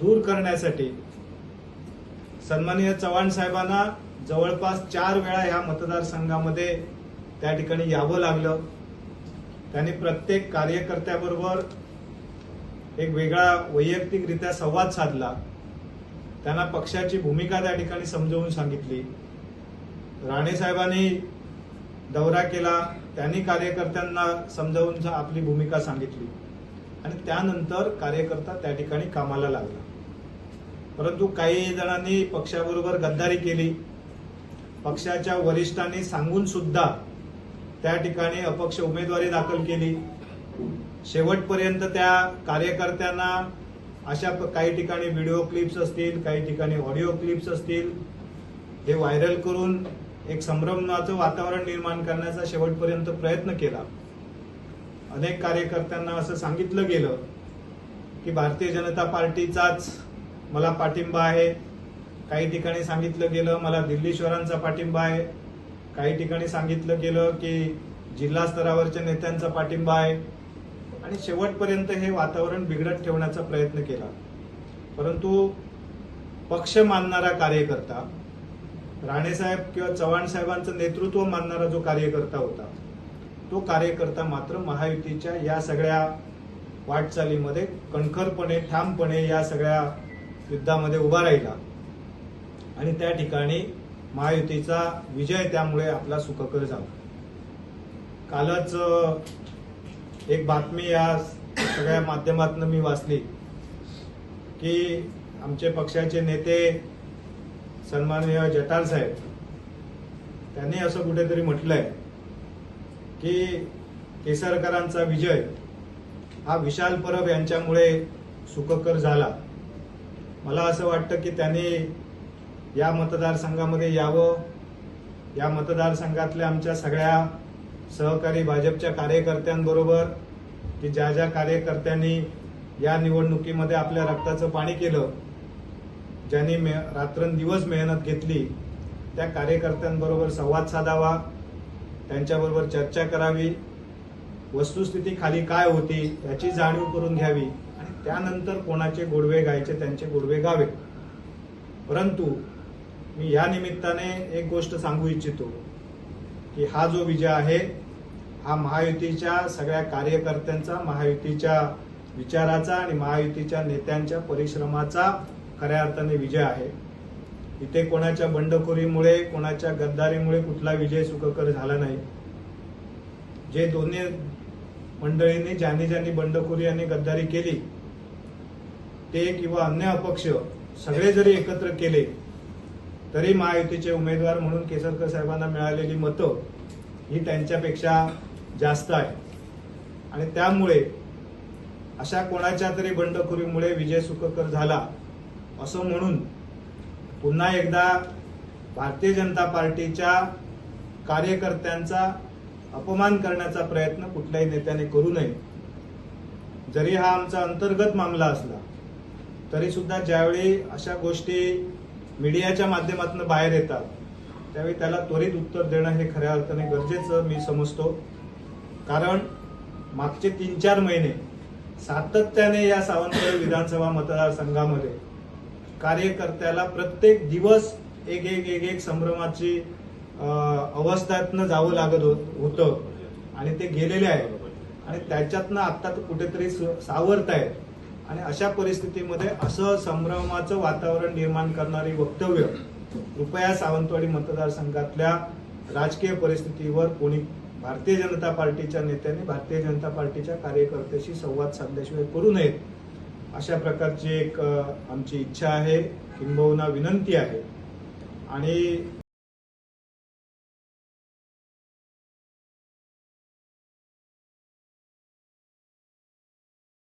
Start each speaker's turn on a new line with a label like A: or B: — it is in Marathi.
A: दूर करण्यासाठी सन्माननीय चव्हाण साहेबांना जवळपास चार वेळा ह्या मतदारसंघामध्ये त्या ठिकाणी यावं लागलं. त्यांनी प्रत्येक कार्यकर्त्याबरोबर एक वेगळा वैयक्तिकरित्या संवाद साधला. त्यांना पक्षाची भूमिका त्या ठिकाणी समजावून सांगितली. राणे साहेबांनी दौरा केला. त्यांनी कार्यकर्त्यांना समजावून आपली भूमिका सांगितली. आणि त्यानंतर कार्यकर्ता त्या ठिकाणी कामाला लागला. परंतु काही जणांनी पक्षाबरोबर गद्दारी केली. पक्षाच्या वरिष्ठांनी सांगून सुद्धा त्या ठिकाणी अपक्ष उमेदवारी दाखल केली. शेवटपर्यंत त्या कार्यकर्त्यांना अशा काही ठिकाणी व्हिडिओ क्लिप्स असतील काही ठिकाणी ऑडिओ क्लिप्स असतील हे व्हायरल करून एक संभ्रमाचं वातावरण निर्माण करण्याचा शेवटपर्यंत प्रयत्न केला. अनेक कार्यकर्त्यांना असं सांगितलं गेलं की भारतीय जनता पार्टीचाच मला पाठिंबा आहे. काही ठिकाणी सांगितलं गेलं मला दिल्लीश्वरांचा पाठिंबा आहे. काही ठिकाणी सांगितलं गेलं की जिल्हा स्तरावरच्या नेत्यांचा पाठिंबा आहे. आणि शेवटपर्यंत हे वातावरण बिघडत ठेवण्याचा प्रयत्न केला. परंतु पक्ष मानणारा कार्यकर्ता राणेसाहेब किंवा चव्हाण साहेबांचं नेतृत्व मानणारा जो कार्यकर्ता होता तो कार्यकर्ता मात्र महायुतीच्या या सगळ्या वाटचालीमध्ये कणखरपणे ठामपणे या सगळ्या युद्धामध्ये उभा राहिला. आणि त्या ठिकाणी महायुतीचा विजय त्यामुळे आपला सुखकर झाला. कालच एक बातमी या सगळ्या माध्यमातून मी वाचली की आमचे पक्षाचे नेते सन्माननीय जटार साहेब त्यांनी असं कुठेतरी म्हटलंय की केसरकरांचा विजय हा विशाल परब यांच्यामुळे सुखकर झाला. मला असं वाटतं की त्यांनी या मतदारसंघामध्ये यावं. या मतदारसंघातल्या आमच्या सगळ्या सहकारी भाजपच्या कार्यकर्त्यांबरोबर की ज्या ज्या कार्यकर्त्यांनी या निवडणुकीमध्ये आपल्या रक्ताचं पाणी केलं ज्यांनी मे रात्रंदिवस मेहनत घेतली त्या कार्यकर्त्यांबरोबर संवाद साधावा. त्यांच्याबरोबर चर्चा करावी. वस्तुस्थिती खाली काय होती याची जाणीव करून घ्यावी आणि त्यानंतर कोणाचे गोडवे गायचे त्यांचे गोडवे गावे परंतु मी या निमित्ताने एक गोष्ट सांगू इच्छितो की हा जो विजय आहे हा महायुतीच्या सगळ्या कार्यकर्त्यांचा महायुतीच्या विचाराचा आणि महायुतीच्या नेत्यांच्या परिश्रमाचा खऱ्या अर्थाने विजय आहे. इथे कोणाच्या बंडखोरीमुळे कोणाच्या गद्दारीमुळे कुठला विजय सुखकर झाला नाही. जे दोन्ही मंडळींनी ज्यांनी ज्यांनी बंडखोरी आणि गद्दारी केली ते किंवा अन्य अपक्ष सगळे जरी एकत्र केले तरी महायुतीचे उमेदवार म्हणून केसरकर साहेबांना मिळालेली मतं ही त्यांच्यापेक्षा जास्त आहे आणि त्यामुळे अशा कोणाच्या तरी बंडखोरीमुळे विजय सुखकर झाला असं म्हणून पुन्हा एकदा भारतीय जनता पार्टीच्या कार्यकर्त्यांचा अपमान करण्याचा प्रयत्न कुठल्याही नेत्याने करू नये. जरी हा आमचा अंतर्गत मामला असला तरी सुद्धा ज्यावेळी अशा गोष्टी मीडियाच्या माध्यमातून बाहेर येतात त्यावेळी त्याला त्वरित उत्तर देणं हे खऱ्या अर्थाने गरजेचं मी समजतो. कारण मागचे तीन चार महिने सातत्याने या सावंतवाडी विधानसभा मतदारसंघामध्ये कार्यकर्त्याला प्रत्येक दिवस एक एक एक एक संभ्रमाची अवस्थातनं अवस्थेतनं जावं लागत हो- होतं. आणि ते गेलेले आहे आणि त्याच्यातनं आत्ता तर कुठेतरी स- सावरत आहेत. आणि अशा परिस्थितीमध्ये असं संभ्रमाचं वातावरण निर्माण करणारी वक्तव्य कृपया सावंतवाडी मतदारसंघातल्या राजकीय परिस्थितीवर कोणी भारतीय जनता पार्टीच्या नेत्यांनी भारतीय जनता पार्टीच्या कार्यकर्त्याशी संवाद साधल्याशिवाय करू नयेत. अशा प्रकारची एक आमची इच्छा आहे किंबहुना विनंती आहे. आणि